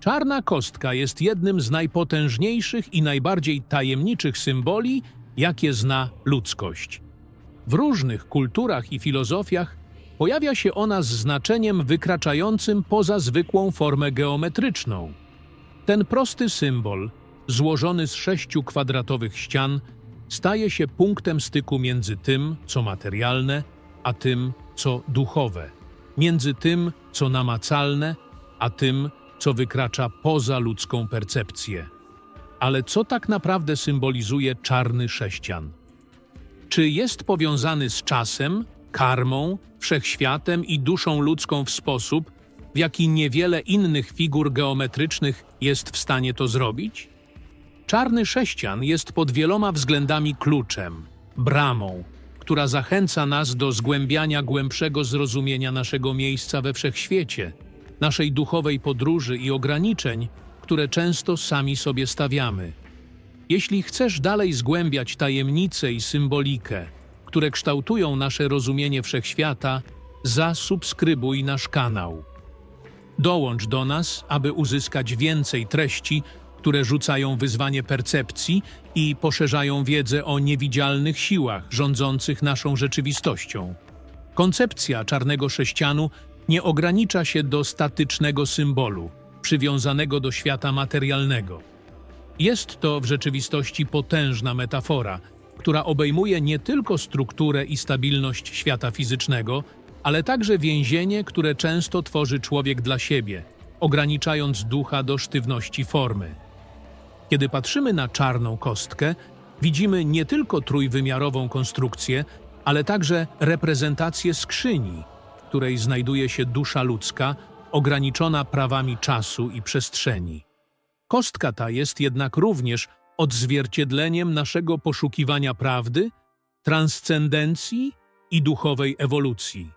Czarna kostka jest jednym z najpotężniejszych i najbardziej tajemniczych symboli, jakie zna ludzkość. W różnych kulturach i filozofiach pojawia się ona z znaczeniem wykraczającym poza zwykłą formę geometryczną. Ten prosty symbol, złożony z sześciu kwadratowych ścian, staje się punktem styku między tym, co materialne, a tym, co duchowe, między tym, co namacalne, a tym, co wykracza poza ludzką percepcję. Ale co tak naprawdę symbolizuje czarny sześcian? Czy jest powiązany z czasem, karmą, wszechświatem i duszą ludzką w sposób, w jaki niewiele innych figur geometrycznych jest w stanie to zrobić? Czarny sześcian jest pod wieloma względami kluczem, bramą, która zachęca nas do zgłębiania głębszego zrozumienia naszego miejsca we wszechświecie, naszej duchowej podróży i ograniczeń, które często sami sobie stawiamy. Jeśli chcesz dalej zgłębiać tajemnice i symbolikę, które kształtują nasze rozumienie wszechświata, zasubskrybuj nasz kanał. Dołącz do nas, aby uzyskać więcej treści, które rzucają wyzwanie percepcji i poszerzają wiedzę o niewidzialnych siłach rządzących naszą rzeczywistością. Koncepcja czarnego sześcianu nie ogranicza się do statycznego symbolu, przywiązanego do świata materialnego. Jest to w rzeczywistości potężna metafora, która obejmuje nie tylko strukturę i stabilność świata fizycznego, ale także więzienie, które często tworzy człowiek dla siebie, ograniczając ducha do sztywności formy. Kiedy patrzymy na czarną kostkę, widzimy nie tylko trójwymiarową konstrukcję, ale także reprezentację skrzyni, której znajduje się dusza ludzka, ograniczona prawami czasu i przestrzeni. Kostka ta jest jednak również odzwierciedleniem naszego poszukiwania prawdy, transcendencji i duchowej ewolucji.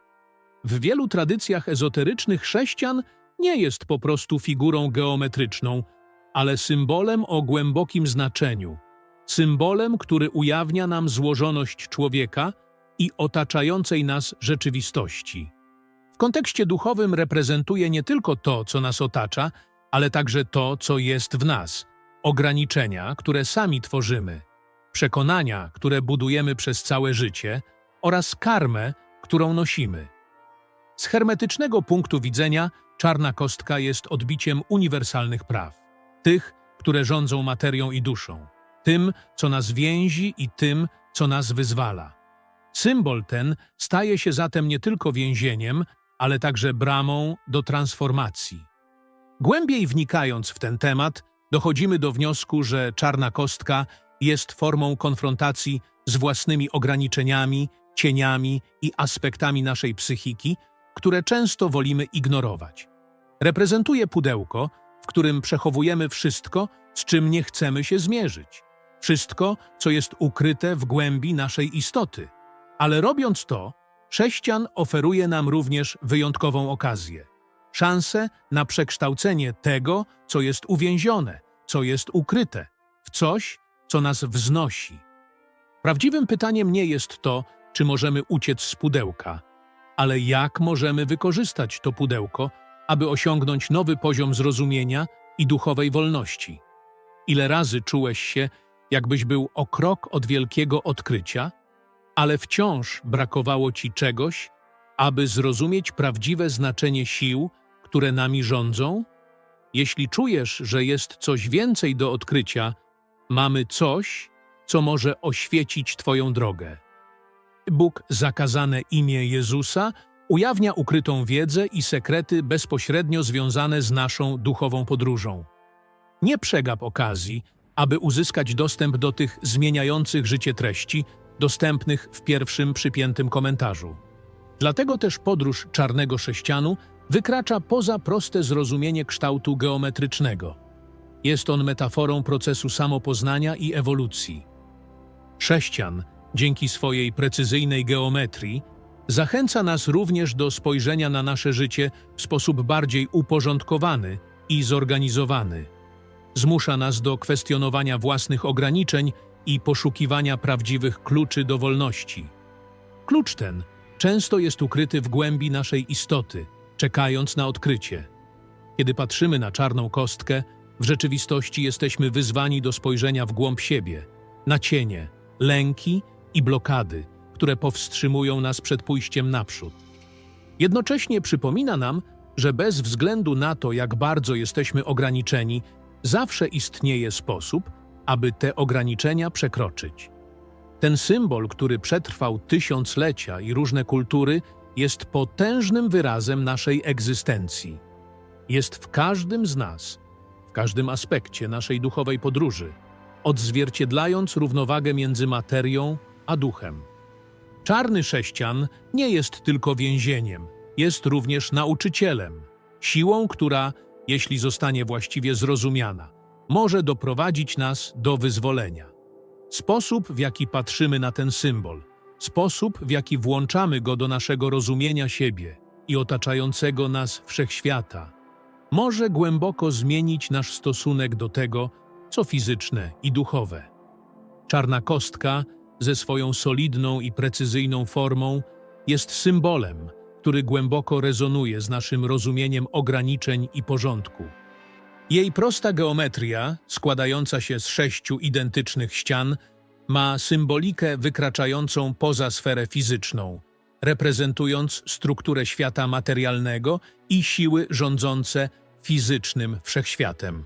W wielu tradycjach ezoterycznych chrześcijan nie jest po prostu figurą geometryczną, ale symbolem o głębokim znaczeniu, symbolem, który ujawnia nam złożoność człowieka i otaczającej nas rzeczywistości. Kontekście duchowym reprezentuje nie tylko to, co nas otacza, ale także to, co jest w nas, ograniczenia, które sami tworzymy, przekonania, które budujemy przez całe życie. Oraz karmę, którą nosimy. Z hermetycznego punktu widzenia czarna kostka jest odbiciem uniwersalnych praw, tych, które rządzą materią i duszą, tym, co nas więzi i tym, co nas wyzwala. Symbol ten staje się zatem nie tylko więzieniem, ale także bramą do transformacji. Głębiej wnikając w ten temat, dochodzimy do wniosku, że czarna kostka jest formą konfrontacji z własnymi ograniczeniami, cieniami i aspektami naszej psychiki, które często wolimy ignorować. Reprezentuje pudełko, w którym przechowujemy wszystko, z czym nie chcemy się zmierzyć. Wszystko, co jest ukryte w głębi naszej istoty. Ale robiąc to, chrześcijan oferuje nam również wyjątkową okazję. Szansę na przekształcenie tego, co jest uwięzione, co jest ukryte, w coś, co nas wznosi. Prawdziwym pytaniem nie jest to, czy możemy uciec z pudełka, ale jak możemy wykorzystać to pudełko, aby osiągnąć nowy poziom zrozumienia i duchowej wolności. Ile razy czułeś się, jakbyś był o krok od wielkiego odkrycia, ale wciąż brakowało ci czegoś, aby zrozumieć prawdziwe znaczenie sił, które nami rządzą? Jeśli czujesz, że jest coś więcej do odkrycia, mamy coś, co może oświecić Twoją drogę. Bóg zakazane imię Jezusa ujawnia ukrytą wiedzę i sekrety bezpośrednio związane z naszą duchową podróżą. Nie przegap okazji, aby uzyskać dostęp do tych zmieniających życie treści, dostępnych w pierwszym przypiętym komentarzu. Dlatego też podróż czarnego sześcianu wykracza poza proste zrozumienie kształtu geometrycznego. Jest on metaforą procesu samopoznania i ewolucji. Sześcian, dzięki swojej precyzyjnej geometrii, zachęca nas również do spojrzenia na nasze życie w sposób bardziej uporządkowany i zorganizowany. Zmusza nas do kwestionowania własnych ograniczeń i poszukiwania prawdziwych kluczy do wolności. Klucz ten często jest ukryty w głębi naszej istoty, czekając na odkrycie. Kiedy patrzymy na czarną kostkę, w rzeczywistości jesteśmy wyzwani do spojrzenia w głąb siebie, na cienie, lęki i blokady, które powstrzymują nas przed pójściem naprzód. Jednocześnie przypomina nam, że bez względu na to, jak bardzo jesteśmy ograniczeni, zawsze istnieje sposób, aby te ograniczenia przekroczyć. Ten symbol, który przetrwał tysiąclecia i różne kultury, jest potężnym wyrazem naszej egzystencji. Jest w każdym z nas, w każdym aspekcie naszej duchowej podróży, odzwierciedlając równowagę między materią a duchem. Czarny sześcian nie jest tylko więzieniem, jest również nauczycielem, siłą, która, jeśli zostanie właściwie zrozumiana, może doprowadzić nas do wyzwolenia. Sposób, w jaki patrzymy na ten symbol, sposób, w jaki włączamy go do naszego rozumienia siebie i otaczającego nas wszechświata, może głęboko zmienić nasz stosunek do tego, co fizyczne i duchowe. Czarna kostka, ze swoją solidną i precyzyjną formą, jest symbolem, który głęboko rezonuje z naszym rozumieniem ograniczeń i porządku. Jej prosta geometria, składająca się z sześciu identycznych ścian, ma symbolikę wykraczającą poza sferę fizyczną, reprezentując strukturę świata materialnego i siły rządzące fizycznym wszechświatem.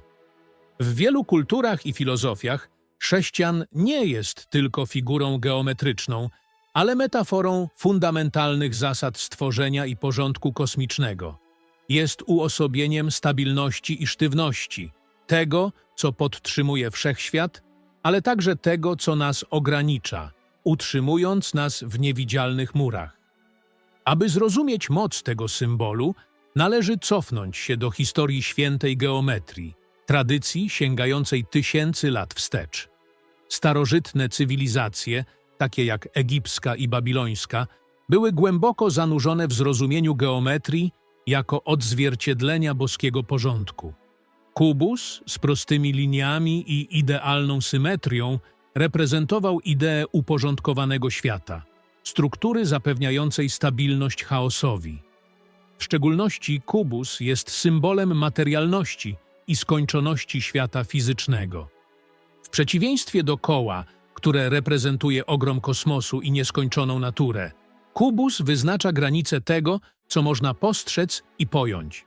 W wielu kulturach i filozofiach sześcian nie jest tylko figurą geometryczną, ale metaforą fundamentalnych zasad stworzenia i porządku kosmicznego. Jest uosobieniem stabilności i sztywności, tego, co podtrzymuje wszechświat, ale także tego, co nas ogranicza, utrzymując nas w niewidzialnych murach. Aby zrozumieć moc tego symbolu, należy cofnąć się do historii świętej geometrii, tradycji sięgającej tysięcy lat wstecz. Starożytne cywilizacje, takie jak egipska i babilońska, były głęboko zanurzone w zrozumieniu geometrii jako odzwierciedlenia boskiego porządku. Kubus z prostymi liniami i idealną symetrią reprezentował ideę uporządkowanego świata, struktury zapewniającej stabilność chaosowi. W szczególności kubus jest symbolem materialności i skończoności świata fizycznego. W przeciwieństwie do koła, które reprezentuje ogrom kosmosu i nieskończoną naturę, kubus wyznacza granice tego, co można postrzec i pojąć.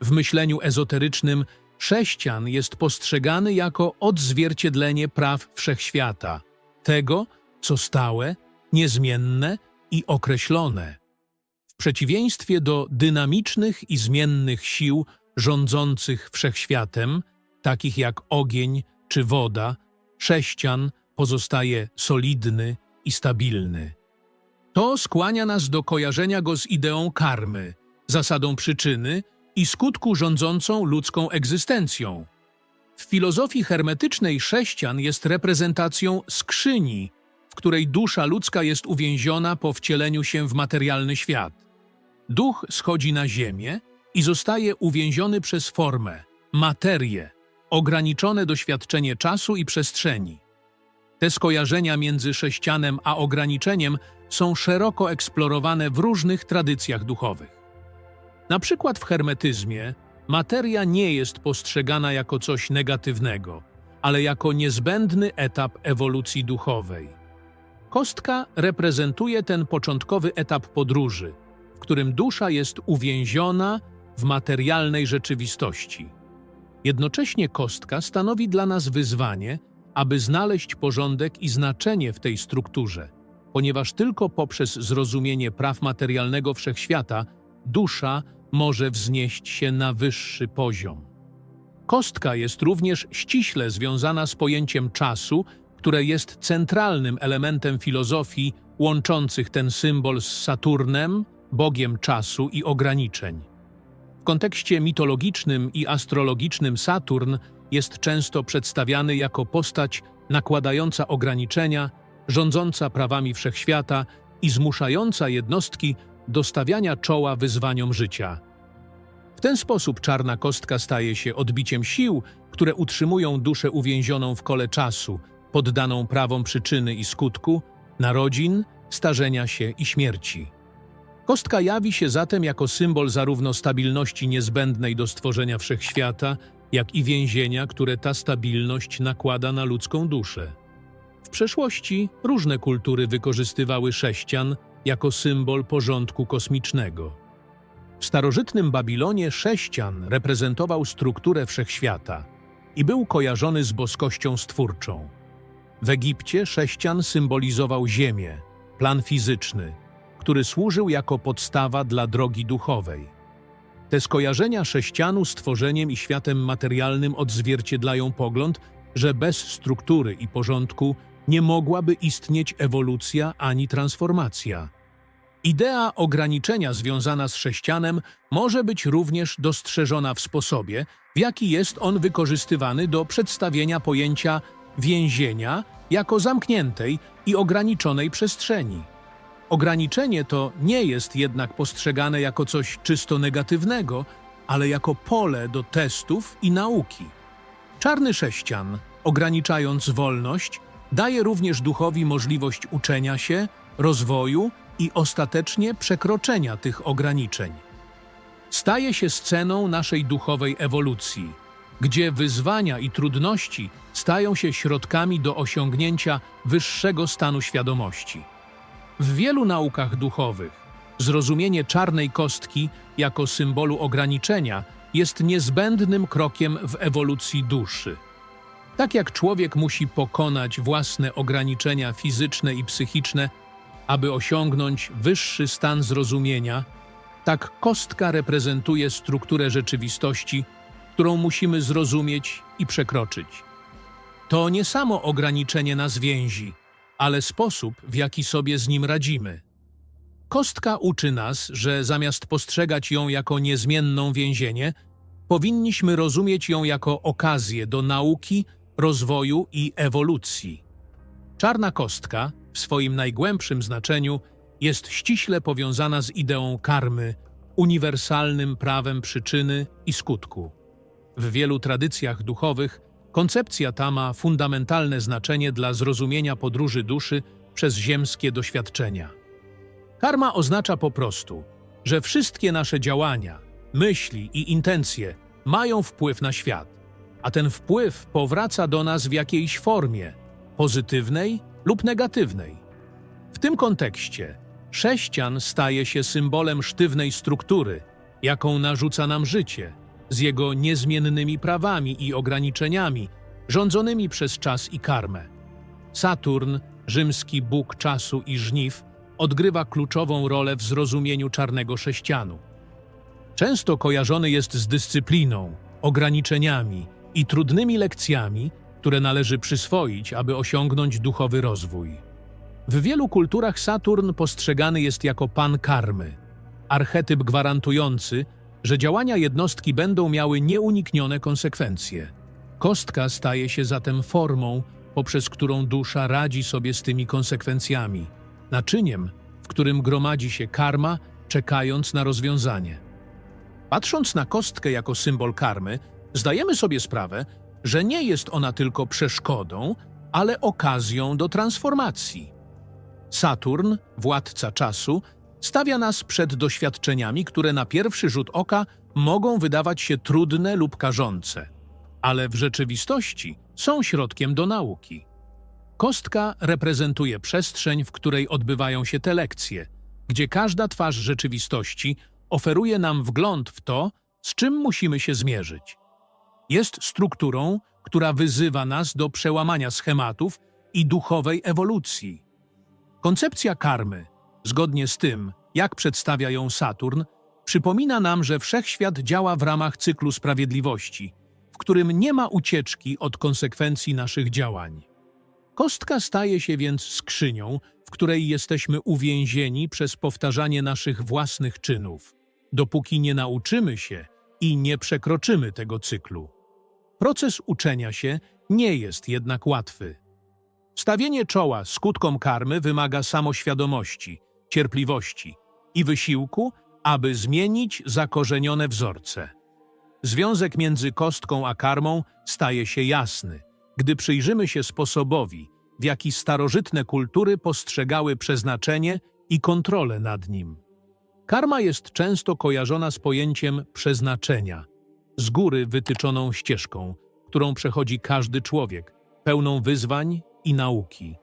W myśleniu ezoterycznym Sześcian jest postrzegany jako odzwierciedlenie praw wszechświata, tego, co stałe, niezmienne i określone. W przeciwieństwie do dynamicznych i zmiennych sił rządzących wszechświatem, takich jak ogień czy woda, sześcian pozostaje solidny i stabilny. To skłania nas do kojarzenia go z ideą karmy, zasadą przyczyny i skutku rządzącą ludzką egzystencją. W filozofii hermetycznej sześcian jest reprezentacją skrzyni, w której dusza ludzka jest uwięziona po wcieleniu się w materialny świat. Duch schodzi na ziemię i zostaje uwięziony przez formę, materię, ograniczone doświadczenie czasu i przestrzeni. Te skojarzenia między sześcianem a ograniczeniem są szeroko eksplorowane w różnych tradycjach duchowych. Na przykład w hermetyzmie materia nie jest postrzegana jako coś negatywnego, ale jako niezbędny etap ewolucji duchowej. Kostka reprezentuje ten początkowy etap podróży, w którym dusza jest uwięziona w materialnej rzeczywistości. Jednocześnie kostka stanowi dla nas wyzwanie, aby znaleźć porządek i znaczenie w tej strukturze, ponieważ tylko poprzez zrozumienie praw materialnego wszechświata dusza może wznieść się na wyższy poziom. Kostka jest również ściśle związana z pojęciem czasu, które jest centralnym elementem filozofii łączących ten symbol z Saturnem, bogiem czasu i ograniczeń. W kontekście mitologicznym i astrologicznym Saturn jest często przedstawiany jako postać nakładająca ograniczenia, rządząca prawami wszechświata i zmuszająca jednostki do stawiania czoła wyzwaniom życia. W ten sposób czarna kostka staje się odbiciem sił, które utrzymują duszę uwięzioną w kole czasu, poddaną prawom przyczyny i skutku, narodzin, starzenia się i śmierci. Kostka jawi się zatem jako symbol zarówno stabilności niezbędnej do stworzenia wszechświata, jak i więzienia, które ta stabilność nakłada na ludzką duszę. Przeszłości różne kultury wykorzystywały sześcian jako symbol porządku kosmicznego. W starożytnym Babilonie sześcian reprezentował strukturę wszechświata i był kojarzony z boskością stwórczą. W Egipcie sześcian symbolizował ziemię, plan fizyczny, który służył jako podstawa dla drogi duchowej. Te skojarzenia sześcianu z tworzeniem i światem materialnym odzwierciedlają pogląd, że bez struktury i porządku nie mogłaby istnieć ewolucja ani transformacja. Idea ograniczenia związana z sześcianem może być również dostrzeżona w sposobie, w jaki jest on wykorzystywany do przedstawienia pojęcia więzienia jako zamkniętej i ograniczonej przestrzeni. Ograniczenie to nie jest jednak postrzegane jako coś czysto negatywnego, ale jako pole do testów i nauki. Czarny sześcian, ograniczając wolność, daje również duchowi możliwość uczenia się, rozwoju i ostatecznie przekroczenia tych ograniczeń. Staje się sceną naszej duchowej ewolucji, gdzie wyzwania i trudności stają się środkami do osiągnięcia wyższego stanu świadomości. W wielu naukach duchowych zrozumienie czarnej kostki jako symbolu ograniczenia jest niezbędnym krokiem w ewolucji duszy. Tak jak człowiek musi pokonać własne ograniczenia fizyczne i psychiczne, aby osiągnąć wyższy stan zrozumienia, tak kostka reprezentuje strukturę rzeczywistości, którą musimy zrozumieć i przekroczyć. To nie samo ograniczenie nas więzi, ale sposób, w jaki sobie z nim radzimy. Kostka uczy nas, że zamiast postrzegać ją jako niezmienną więzienie, powinniśmy rozumieć ją jako okazję do nauki, rozwoju i ewolucji. Czarna kostka, w swoim najgłębszym znaczeniu, jest ściśle powiązana z ideą karmy, uniwersalnym prawem przyczyny i skutku. W wielu tradycjach duchowych koncepcja ta ma fundamentalne znaczenie dla zrozumienia podróży duszy przez ziemskie doświadczenia. Karma oznacza po prostu, że wszystkie nasze działania, myśli i intencje mają wpływ na świat, a ten wpływ powraca do nas w jakiejś formie pozytywnej lub negatywnej. W tym kontekście sześcian staje się symbolem sztywnej struktury, jaką narzuca nam życie, z jego niezmiennymi prawami i ograniczeniami, rządzonymi przez czas i karmę. Saturn, rzymski bóg czasu i żniw, odgrywa kluczową rolę w zrozumieniu czarnego sześcianu. Często kojarzony jest z dyscypliną, ograniczeniami i trudnymi lekcjami, które należy przyswoić, aby osiągnąć duchowy rozwój. W wielu kulturach Saturn postrzegany jest jako pan karmy, archetyp gwarantujący, że działania jednostki będą miały nieuniknione konsekwencje. Kostka staje się zatem formą, poprzez którą dusza radzi sobie z tymi konsekwencjami, naczyniem, w którym gromadzi się karma, czekając na rozwiązanie. Patrząc na kostkę jako symbol karmy, zdajemy sobie sprawę, że nie jest ona tylko przeszkodą, ale okazją do transformacji. Saturn, władca czasu, stawia nas przed doświadczeniami, które na pierwszy rzut oka mogą wydawać się trudne lub karzące, ale w rzeczywistości są środkiem do nauki. Kostka reprezentuje przestrzeń, w której odbywają się te lekcje, gdzie każda twarz rzeczywistości oferuje nam wgląd w to, z czym musimy się zmierzyć. Jest strukturą, która wyzywa nas do przełamania schematów i duchowej ewolucji. Koncepcja karmy, zgodnie z tym, jak przedstawia ją Saturn, przypomina nam, że wszechświat działa w ramach cyklu sprawiedliwości, w którym nie ma ucieczki od konsekwencji naszych działań. Kostka staje się więc skrzynią, w której jesteśmy uwięzieni przez powtarzanie naszych własnych czynów, dopóki nie nauczymy się i nie przekroczymy tego cyklu. Proces uczenia się nie jest jednak łatwy. Stawienie czoła skutkom karmy wymaga samoświadomości, cierpliwości i wysiłku, aby zmienić zakorzenione wzorce. Związek między kostką a karmą staje się jasny, gdy przyjrzymy się sposobowi, w jaki starożytne kultury postrzegały przeznaczenie i kontrolę nad nim. Karma jest często kojarzona z pojęciem przeznaczenia, z góry wytyczoną ścieżką, którą przechodzi każdy człowiek, pełną wyzwań i nauki.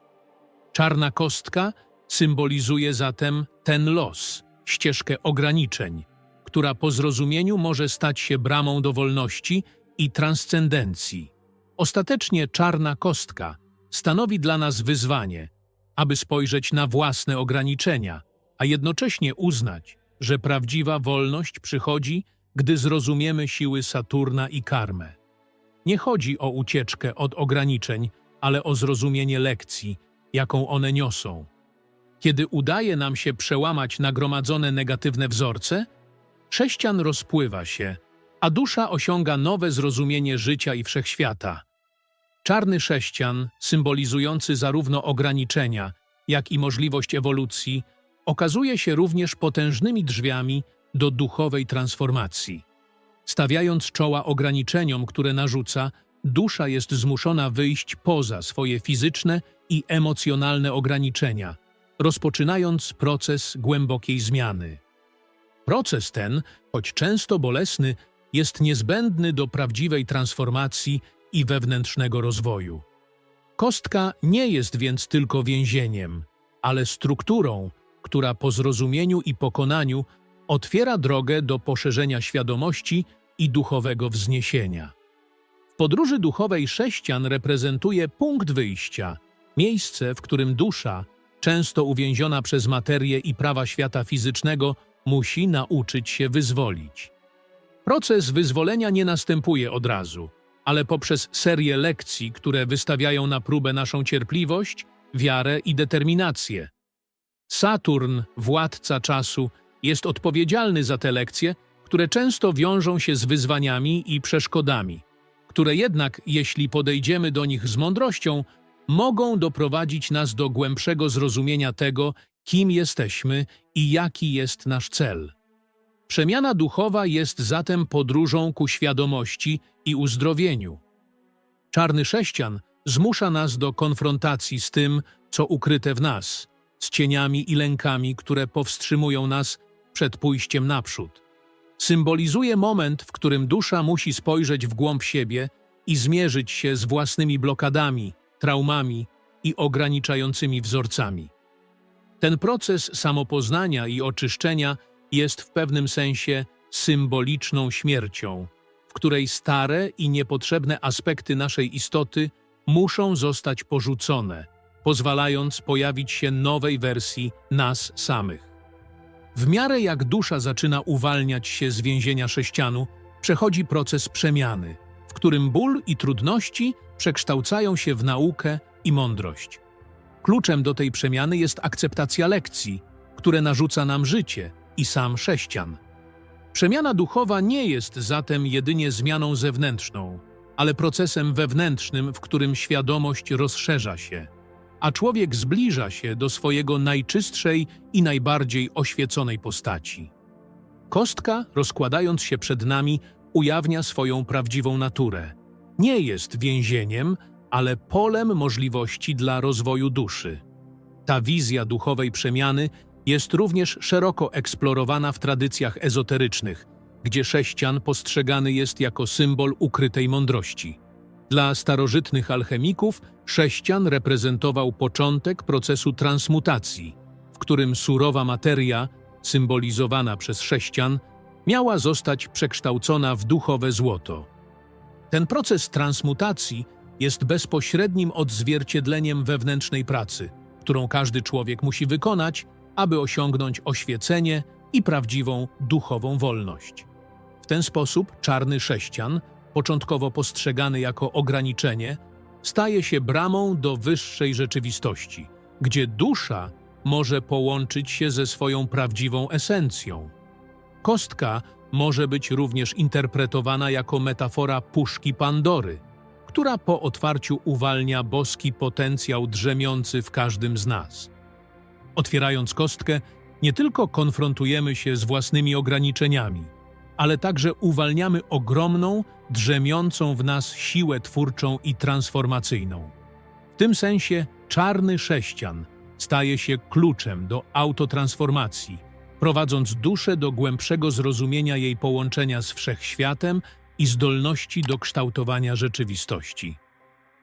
Czarna kostka symbolizuje zatem ten los, ścieżkę ograniczeń, która po zrozumieniu może stać się bramą do wolności i transcendencji. Ostatecznie czarna kostka stanowi dla nas wyzwanie, aby spojrzeć na własne ograniczenia, a jednocześnie uznać, że prawdziwa wolność przychodzi, gdy zrozumiemy siły Saturna i karmę. Nie chodzi o ucieczkę od ograniczeń, ale o zrozumienie lekcji, jaką one niosą. Kiedy udaje nam się przełamać nagromadzone negatywne wzorce, chrześcijan rozpływa się, a dusza osiąga nowe zrozumienie życia i wszechświata. Czarny sześcian, symbolizujący zarówno ograniczenia, jak i możliwość ewolucji, okazuje się również potężnymi drzwiami do duchowej transformacji. Stawiając czoła ograniczeniom, które narzuca, dusza jest zmuszona wyjść poza swoje fizyczne i emocjonalne ograniczenia, rozpoczynając proces głębokiej zmiany. Proces ten, choć często bolesny, jest niezbędny do prawdziwej transformacji i wewnętrznego rozwoju. Kostka nie jest więc tylko więzieniem, ale strukturą, która po zrozumieniu i pokonaniu otwiera drogę do poszerzenia świadomości i duchowego wzniesienia. W podróży duchowej sześcian reprezentuje punkt wyjścia, miejsce, w którym dusza, często uwięziona przez materię i prawa świata fizycznego, musi nauczyć się wyzwolić. Proces wyzwolenia nie następuje od razu, ale poprzez serię lekcji, które wystawiają na próbę naszą cierpliwość, wiarę i determinację. Saturn, władca czasu, jest odpowiedzialny za te lekcje, które często wiążą się z wyzwaniami i przeszkodami, które jednak, jeśli podejdziemy do nich z mądrością, mogą doprowadzić nas do głębszego zrozumienia tego, kim jesteśmy i jaki jest nasz cel. Przemiana duchowa jest zatem podróżą ku świadomości i uzdrowieniu. Czarny sześcian zmusza nas do konfrontacji z tym, co ukryte w nas, z cieniami i lękami, które powstrzymują nas przed pójściem naprzód. Symbolizuje moment, w którym dusza musi spojrzeć w głąb siebie i zmierzyć się z własnymi blokadami, traumami i ograniczającymi wzorcami. Ten proces samopoznania i oczyszczenia jest w pewnym sensie symboliczną śmiercią, w której stare i niepotrzebne aspekty naszej istoty muszą zostać porzucone, pozwalając pojawić się nowej wersji nas samych. W miarę jak dusza zaczyna uwalniać się z więzienia sześcianu, przechodzi proces przemiany, w którym ból i trudności przekształcają się w naukę i mądrość. Kluczem do tej przemiany jest akceptacja lekcji, które narzuca nam życie i sam sześcian. Przemiana duchowa nie jest zatem jedynie zmianą zewnętrzną, ale procesem wewnętrznym, w którym świadomość rozszerza się, a człowiek zbliża się do swojego najczystszej i najbardziej oświeconej postaci. Kostka, rozkładając się przed nami, ujawnia swoją prawdziwą naturę. Nie jest więzieniem, ale polem możliwości dla rozwoju duszy. Ta wizja duchowej przemiany jest również szeroko eksplorowana w tradycjach ezoterycznych, gdzie sześcian postrzegany jest jako symbol ukrytej mądrości. Dla starożytnych alchemików sześcian reprezentował początek procesu transmutacji, w którym surowa materia, symbolizowana przez sześcian, miała zostać przekształcona w duchowe złoto. Ten proces transmutacji jest bezpośrednim odzwierciedleniem wewnętrznej pracy, którą każdy człowiek musi wykonać, aby osiągnąć oświecenie i prawdziwą duchową wolność. W ten sposób czarny sześcian, początkowo postrzegany jako ograniczenie, staje się bramą do wyższej rzeczywistości, gdzie dusza może połączyć się ze swoją prawdziwą esencją. Kostka może być również interpretowana jako metafora puszki Pandory, która po otwarciu uwalnia boski potencjał drzemiący w każdym z nas. Otwierając kostkę, nie tylko konfrontujemy się z własnymi ograniczeniami, ale także uwalniamy ogromną, drzemiącą w nas siłę twórczą i transformacyjną. W tym sensie czarny sześcian staje się kluczem do autotransformacji, prowadząc duszę do głębszego zrozumienia jej połączenia z wszechświatem i zdolności do kształtowania rzeczywistości.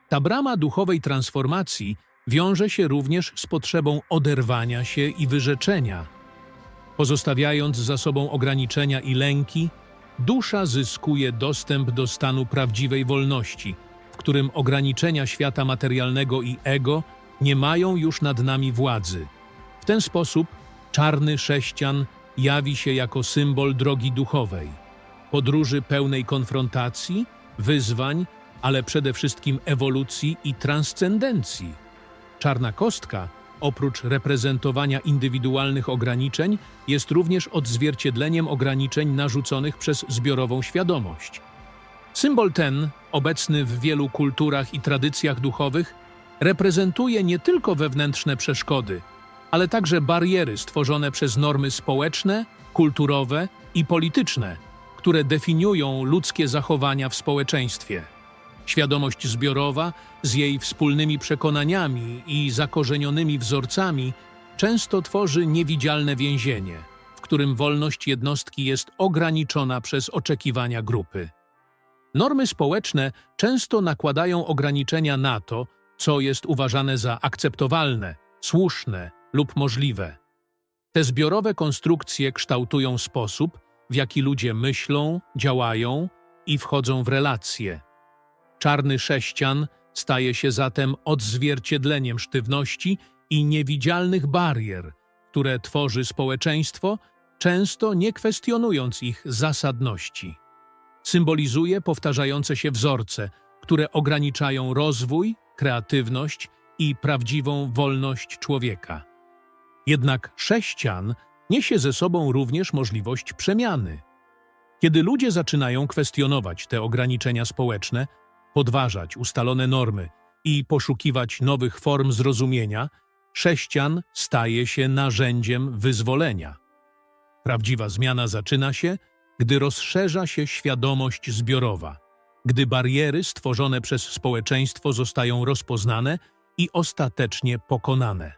Ta brama duchowej transformacji wiąże się również z potrzebą oderwania się i wyrzeczenia. Pozostawiając za sobą ograniczenia i lęki, dusza zyskuje dostęp do stanu prawdziwej wolności, w którym ograniczenia świata materialnego i ego nie mają już nad nami władzy. W ten sposób czarny sześcian jawi się jako symbol drogi duchowej, podróży pełnej konfrontacji, wyzwań, ale przede wszystkim ewolucji i transcendencji. Czarna kostka, oprócz reprezentowania indywidualnych ograniczeń, jest również odzwierciedleniem ograniczeń narzuconych przez zbiorową świadomość. Symbol ten, obecny w wielu kulturach i tradycjach duchowych, reprezentuje nie tylko wewnętrzne przeszkody, ale także bariery stworzone przez normy społeczne, kulturowe i polityczne, które definiują ludzkie zachowania w społeczeństwie. Świadomość zbiorowa z jej wspólnymi przekonaniami i zakorzenionymi wzorcami często tworzy niewidzialne więzienie, w którym wolność jednostki jest ograniczona przez oczekiwania grupy. Normy społeczne często nakładają ograniczenia na to, co jest uważane za akceptowalne, słuszne lub możliwe. Te zbiorowe konstrukcje kształtują sposób, w jaki ludzie myślą, działają i wchodzą w relacje. Czarny sześcian staje się zatem odzwierciedleniem sztywności i niewidzialnych barier, które tworzy społeczeństwo, często nie kwestionując ich zasadności. Symbolizuje powtarzające się wzorce, które ograniczają rozwój, kreatywność i prawdziwą wolność człowieka. Jednak sześcian niesie ze sobą również możliwość przemiany. Kiedy ludzie zaczynają kwestionować te ograniczenia społeczne, podważać ustalone normy i poszukiwać nowych form zrozumienia, sześcian staje się narzędziem wyzwolenia. Prawdziwa zmiana zaczyna się, gdy rozszerza się świadomość zbiorowa, gdy bariery stworzone przez społeczeństwo zostają rozpoznane i ostatecznie pokonane.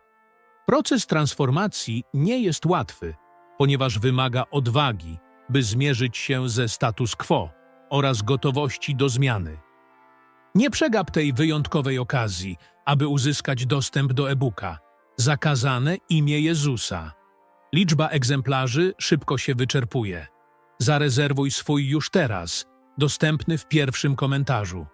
Proces transformacji nie jest łatwy, ponieważ wymaga odwagi, by zmierzyć się ze status quo oraz gotowości do zmiany. Nie przegap tej wyjątkowej okazji, aby uzyskać dostęp do e-booka Zakazane imię Jezusa. Liczba egzemplarzy szybko się wyczerpuje. Zarezerwuj swój już teraz, dostępny w pierwszym komentarzu.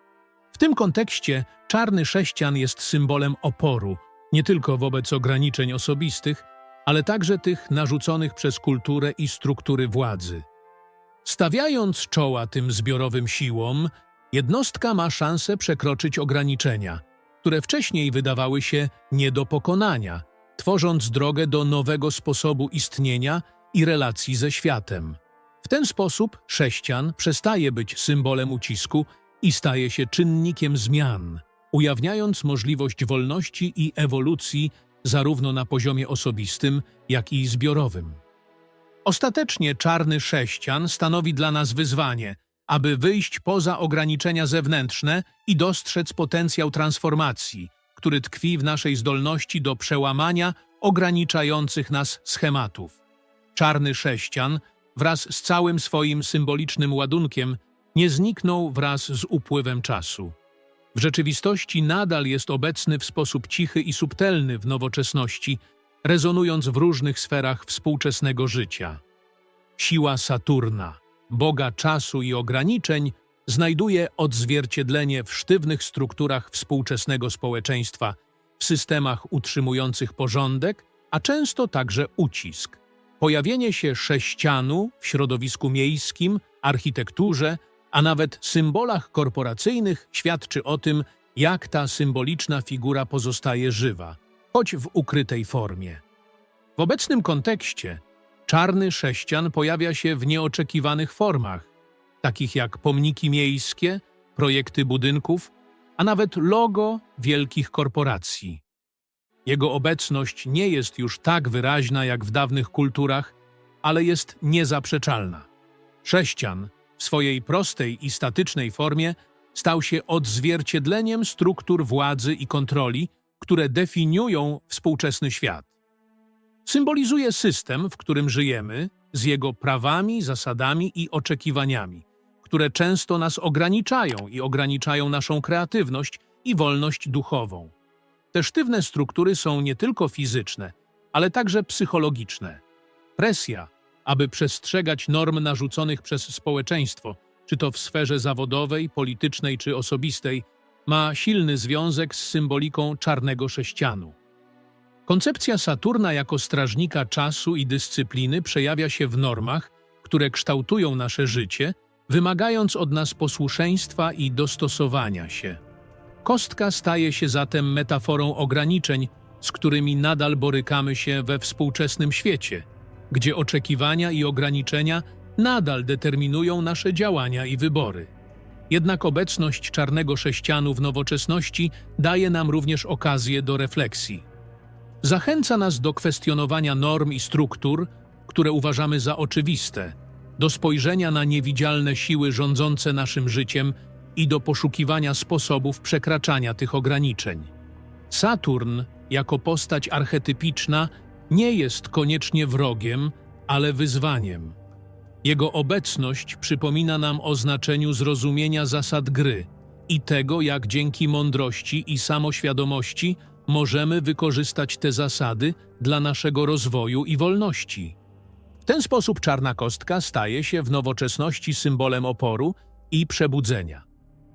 W tym kontekście czarny sześcian jest symbolem oporu, nie tylko wobec ograniczeń osobistych, ale także tych narzuconych przez kulturę i struktury władzy. Stawiając czoła tym zbiorowym siłom, jednostka ma szansę przekroczyć ograniczenia, które wcześniej wydawały się nie do pokonania, tworząc drogę do nowego sposobu istnienia i relacji ze światem. W ten sposób sześcian przestaje być symbolem ucisku i staje się czynnikiem zmian, ujawniając możliwość wolności i ewolucji zarówno na poziomie osobistym, jak i zbiorowym. Ostatecznie czarny sześcian stanowi dla nas wyzwanie, aby wyjść poza ograniczenia zewnętrzne i dostrzec potencjał transformacji, który tkwi w naszej zdolności do przełamania ograniczających nas schematów. Czarny sześcian wraz z całym swoim symbolicznym ładunkiem nie zniknął wraz z upływem czasu. W rzeczywistości nadal jest obecny w sposób cichy i subtelny w nowoczesności, rezonując w różnych sferach współczesnego życia. Siła Saturna, boga czasu i ograniczeń, znajduje odzwierciedlenie w sztywnych strukturach współczesnego społeczeństwa, w systemach utrzymujących porządek, a często także ucisk. Pojawienie się sześcianu w środowisku miejskim, architekturze, a nawet symbolach korporacyjnych świadczy o tym, jak ta symboliczna figura pozostaje żywa, choć w ukrytej formie. W obecnym kontekście czarny sześcian pojawia się w nieoczekiwanych formach, takich jak pomniki miejskie, projekty budynków, a nawet logo wielkich korporacji. Jego obecność nie jest już tak wyraźna jak w dawnych kulturach, ale jest niezaprzeczalna. Sześcian w swojej prostej i statycznej formie stał się odzwierciedleniem struktur władzy i kontroli, które definiują współczesny świat. Symbolizuje system, w którym żyjemy, z jego prawami, zasadami i oczekiwaniami, które często nas ograniczają i ograniczają naszą kreatywność i wolność duchową. Te sztywne struktury są nie tylko fizyczne, ale także psychologiczne. Presja, aby przestrzegać norm narzuconych przez społeczeństwo, czy to w sferze zawodowej, politycznej czy osobistej, ma silny związek z symboliką czarnego sześcianu. Koncepcja Saturna jako strażnika czasu i dyscypliny przejawia się w normach, które kształtują nasze życie, wymagając od nas posłuszeństwa i dostosowania się. Kostka staje się zatem metaforą ograniczeń, z którymi nadal borykamy się we współczesnym świecie, gdzie oczekiwania i ograniczenia nadal determinują nasze działania i wybory. Jednak obecność czarnego sześcianu w nowoczesności daje nam również okazję do refleksji. Zachęca nas do kwestionowania norm i struktur, które uważamy za oczywiste, do spojrzenia na niewidzialne siły rządzące naszym życiem i do poszukiwania sposobów przekraczania tych ograniczeń. Saturn, jako postać archetypiczna, nie jest koniecznie wrogiem, ale wyzwaniem. Jego obecność przypomina nam o znaczeniu zrozumienia zasad gry i tego, jak dzięki mądrości i samoświadomości możemy wykorzystać te zasady dla naszego rozwoju i wolności. W ten sposób czarna kostka staje się w nowoczesności symbolem oporu i przebudzenia.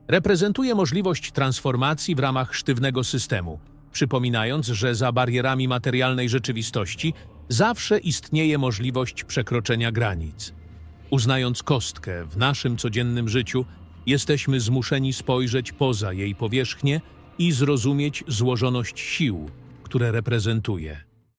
Reprezentuje możliwość transformacji w ramach sztywnego systemu, przypominając, że za barierami materialnej rzeczywistości zawsze istnieje możliwość przekroczenia granic. Uznając kostkę w naszym codziennym życiu, jesteśmy zmuszeni spojrzeć poza jej powierzchnię i zrozumieć złożoność sił, które reprezentuje.